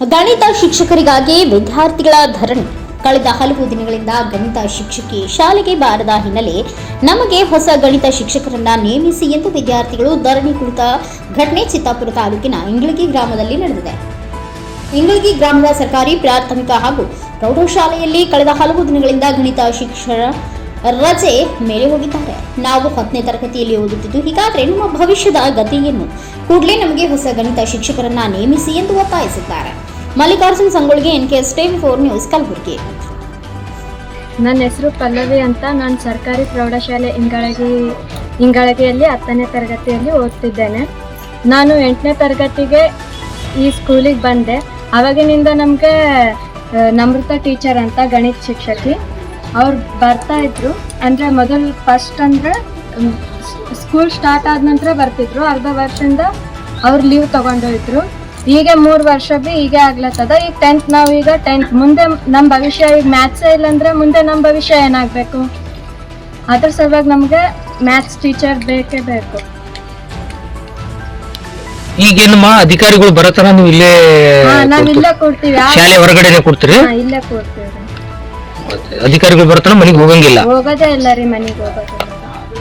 ಗಣಿತ ಶಿಕ್ಷಕರಿಗಾಗಿ ವಿದ್ಯಾರ್ಥಿಗಳ ಧರಣಿ. ಕಳೆದ ಹಲವು ದಿನಗಳಿಂದ ಗಣಿತ ಶಿಕ್ಷಕಿ ಶಾಲೆಗೆ ಬಾರದ ಹಿನ್ನೆಲೆ ನಮಗೆ ಹೊಸ ಗಣಿತ ಶಿಕ್ಷಕರನ್ನ ನೇಮಿಸಿ ಎಂದು ವಿದ್ಯಾರ್ಥಿಗಳು ಧರಣಿ ಕುಳಿತ ಘಟನೆ ಚಿತ್ತಾಪುರ ತಾಲೂಕಿನ ಇಂಗಳಗಿ ಗ್ರಾಮದಲ್ಲಿ ನಡೆದಿದೆ. ಇಂಗಳಗಿ ಗ್ರಾಮದ ಸರ್ಕಾರಿ ಪ್ರಾಥಮಿಕ ಹಾಗೂ ಪ್ರೌಢಶಾಲೆಯಲ್ಲಿ ಕಳೆದ ಹಲವು ದಿನಗಳಿಂದ ಗಣಿತ ಶಿಕ್ಷಣ ರಜೆ ಮೇಲೆ ಹೋಗಿದ್ದಾರೆ. ನಾವು ಹತ್ತನೇ ತರಗತಿಯಲ್ಲಿ ಓದುತ್ತಿದ್ದು, ಹೀಗಾದ್ರೆ ನಮ್ಮ ಭವಿಷ್ಯದ ಗತಿಯನ್ನು ಕೂಡಲೇ ನಮಗೆ ಹೊಸ ಗಣಿತ ಶಿಕ್ಷಕರನ್ನ ನೇಮಿಸಿ ಎಂದು ಒತ್ತಾಯಿಸಿದ್ದಾರೆ. Mallikarjun Sangolge N K S four news Kalaburagi. ನನ್ನ ಹೆಸರು ಪಲ್ಲವಿ ಅಂತ ನಾನು ಸರ್ಕಾರಿ ಪ್ರೌಢಶಾಲೆ ಇಂಗಳಗಿ, ಇಂಗಳಗಿಯಲ್ಲಿ ಹತ್ತನೇ ತರಗತಿಯಲ್ಲಿ ಓದ್ತಿದ್ದೇನೆ. ನಾನು ಎಂಟನೇ ತರಗತಿಗೆ ಈ ಸ್ಕೂಲಿಗೆ ಬಂದೆ. ಅವಾಗಿನಿಂದ ನಮಗೆ ನಮೃತ ಟೀಚರ್ ಅಂತ ಗಣಿತ ಶಿಕ್ಷಕಿ. ಅವ್ರು ಬರ್ತಾ ಇದ್ರು. ಅಂದರೆ ಮೊದಲು ಫಸ್ಟ್ ಅಂದರೆ ಸ್ಕೂಲ್ ಸ್ಟಾರ್ಟ್ ಆದ ನಂತರ ಬರ್ತಿದ್ರು. ಅರ್ಧ ವರ್ಷದಿಂದ ಅವ್ರು ಲೀವ್ ತಗೊಂಡೋಯ್ತು ಈಗ ಮೂರು ವರ್ಷ ಬಿ ಈಗ ಆಗ್ಲತ್ತದ. ಈಗ ಟೆಂತ್ ನಾವು ಈಗ ಟೆಂತ್ ಮುಂದೆ ನಮ್ಮ ಭವಿಷ್ಯ ಈಗ ಮ್ಯಾಥ್ಸೇ ಇಲ್ಲಂದ್ರೆ ಮುಂದೆ ನಮ್ಮ ಭವಿಷ್ಯ ಏನಾಗಬೇಕು? ಅದ್ರ ಸಲುವಾಗಿ ನಮಗೆ ಮ್ಯಾಥ್ಸ್ ಟೀಚರ್ ಬೇಕೇ ಬೇಕು. ಈಗೇನಮ್ಮ ಅಧಿಕಾರಿಗಳು ಬರತನ ನೀವು ಇಲ್ಲೇ ಹಾ ನಾವ್? ಇಲ್ಲೇ ಕೊಡ್ತೀವಿ. ಶಾಲೆ ಹೊರಗಡೆನೆ ಕೊಡ್ತೀರಿ? ಹಾ, ಇಲ್ಲೇ ಕೊಡ್ತೀವಿ. ಅಧಿಕಾರಿಗಳು ಬರತನ ಮನೆಗೆ ಹೋಗಂಗಿಲ್ಲ? ಹೋಗೋದೇ ಇಲ್ಲ ರೀ ಮನೆಗೆ ಹೋಗೋದಿಲ್ಲ